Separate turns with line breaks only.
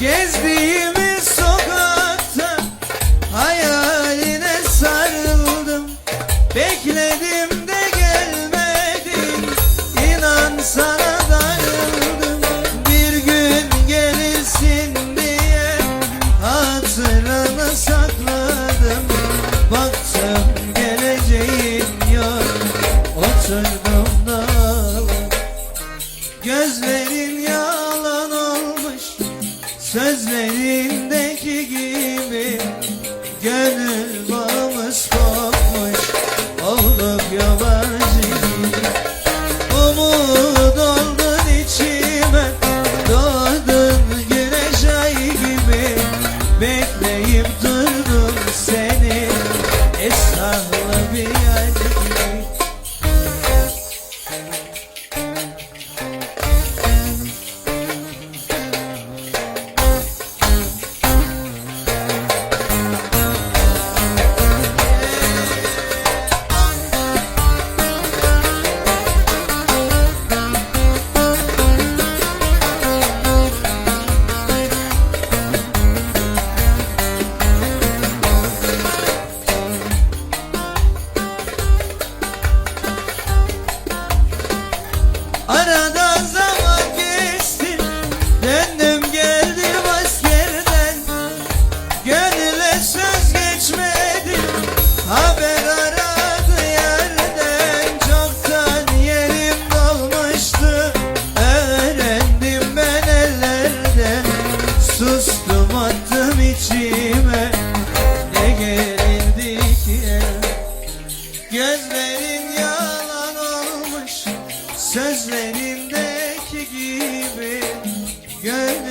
Gezdiğimiz sokakta hayaline sarıldım. Bekledim de gelmedin inan sana darıldım. Bir gün gelirsin diye hatırını sakladım. Baktım geleceğin yok. Oturdum da Gözlerin yok Sözlerindeki gibi gönül Arada Sözlerindeki gibi gönlüm